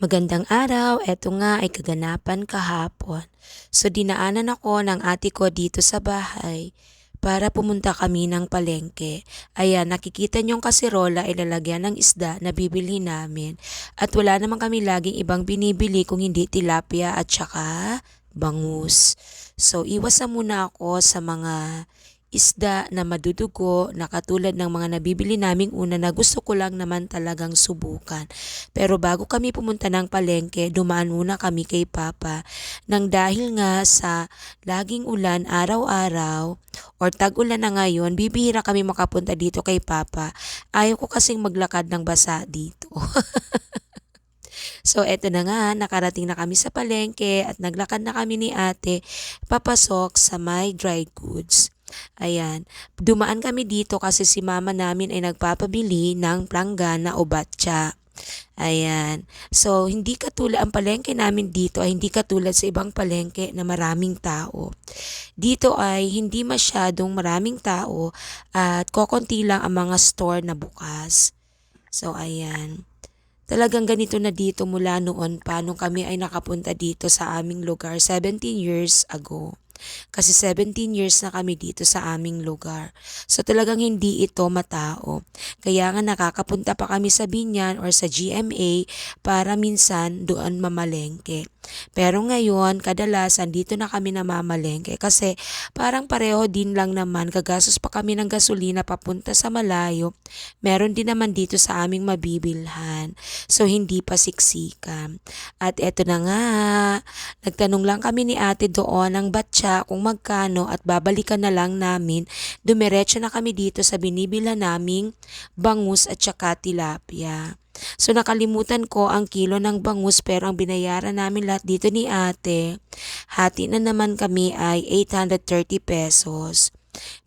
Magandang araw, eto nga ay kaganapan kahapon. So dinaanan ako ng ate ko dito sa bahay para pumunta kami ng palengke. Ayan, nakikita niyong kasirola ay lalagyan ng isda na bibili namin. At wala naman kami laging ibang binibili kung hindi tilapia at saka bangus. So iwas na muna ako sa mga isda na madudugo na katulad ng mga nabibili naming una na gusto ko lang naman talagang subukan. Pero bago kami pumunta ng palengke, dumaan muna kami kay Papa nang dahil nga sa laging ulan araw-araw or tag-ulan na ngayon, bibihira kami makapunta dito kay Papa. Ayaw ko kasing maglakad ng basa dito. So eto na nga, nakarating na kami sa palengke at naglakad na kami ni ate papasok sa my dry goods. Ayan, dumaan kami dito kasi si mama namin ay nagpapabili ng planggana o batsa. Ayan. So, hindi katulad, ang palengke namin dito ay hindi katulad sa ibang palengke na maraming tao. Dito ay hindi masyadong maraming tao at kokonti lang ang mga store na bukas. So, ayan. Talagang ganito na dito mula noon pa nung kami ay nakapunta dito sa aming lugar 17 years ago. Kasi 17 years na kami dito sa aming lugar. So talagang hindi ito matao. Kaya nga nakakapunta pa kami sa Binyan or sa GMA para minsan doon mamalengke. Pero ngayon, kadalasan dito na kami namamalengke kasi parang pareho din lang naman gagastos pa kami ng gasolina papunta sa malayo. Meron din naman dito sa aming mabibilhan. So hindi pa siksikan. At eto na nga, nagtanong lang kami ni ate doon ng batya kung magkano at babalikan na lang namin. Dumiretso na kami dito sa binibila naming bangus at saka tilapia. So nakalimutan ko ang kilo ng bangus pero ang binayaran namin lahat dito ni ate, hati na naman kami ay 830 pesos.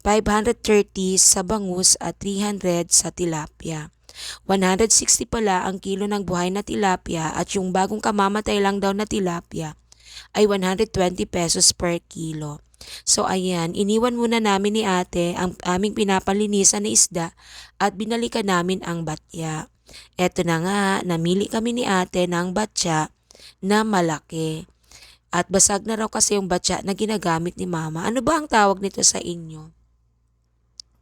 530 sa bangus at 300 sa tilapia. 160 pala ang kilo ng buhay na tilapia at yung bagong kamamatay lang daw na tilapia ay 120 pesos per kilo. So ayan, iniwan muna namin ni ate ang aming pinapalinisan na isda at binalikan namin ang batya. Eto na nga, namili kami ni ate ng batya na malaki. At basag na raw kasi yung batya na ginagamit ni mama. Ano ba ang tawag nito sa inyo?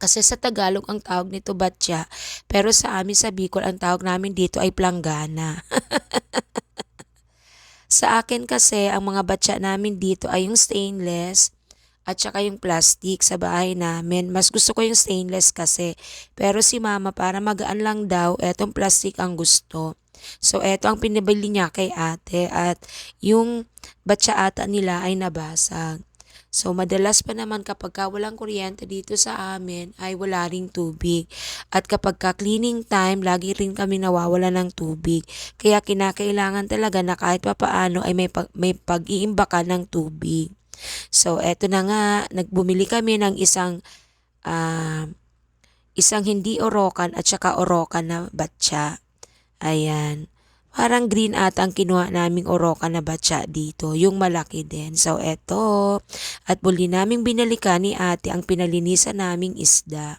Kasi sa Tagalog ang tawag nito batya, pero sa amin sa Bicol ang tawag namin dito ay planggana. sa akin kasi ang mga batya namin dito ay yung stainless at saka yung plastic sa bahay namin. Mas gusto ko yung stainless kasi. Pero si mama para magaan lang daw, etong plastic ang gusto. So eto ang pinabili niya kay ate at yung batsa ata nila ay nabasag. So madalas pa naman kapag ka walang kuryente dito sa amin ay wala ring tubig. At kapag ka cleaning time, lagi rin kami nawawala ng tubig. Kaya kinakailangan talaga na kahit papaano ay may, pag, may pag-iimbaka ng tubig. So eto na nga, nagbumili kami ng isang uh, isang hindi orokan at saka orokan na batsa. Ayan. Parang green at ang kinuha naming oroka na batsa dito, yung malaki din. So, eto. At muli naming binalikan ni ate ang pinalinisan naming isda.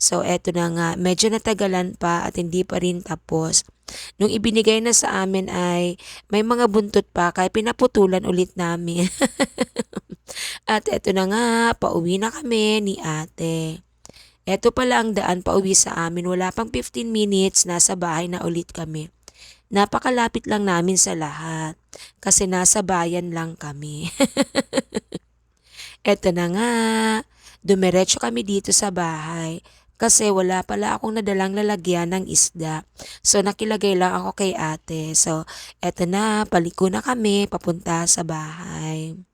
So, eto na nga, medyo natagalan pa at hindi pa rin tapos. Nung ibinigay na sa amin ay may mga buntot pa kaya pinaputulan ulit namin. at eto na nga, pauwi na kami ni ate. Eto pala ang daan pauwi sa amin. Wala pang 15 minutes, nasa bahay na ulit kami. Napakalapit lang namin sa lahat kasi nasa bayan lang kami. Eto na nga, dumiretso kami dito sa bahay kasi wala pala akong nadalang lalagyan ng isda. So nakilagay lang ako kay ate. So eto na, paliko na kami papunta sa bahay.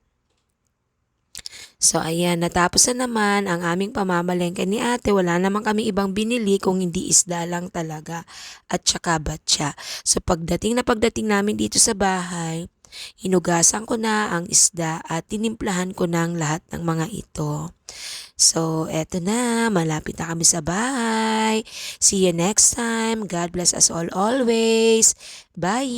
So ayan, natapos na naman ang aming pamamalengke ni ate. Wala naman kami ibang binili kung hindi isda lang talaga at saka batya. So pagdating na pagdating namin dito sa bahay, hinugasan ko na ang isda at tinimplahan ko ng lahat ng mga ito. So, eto na, malapit na kami sa bahay. See you next time. God bless us all always. Bye!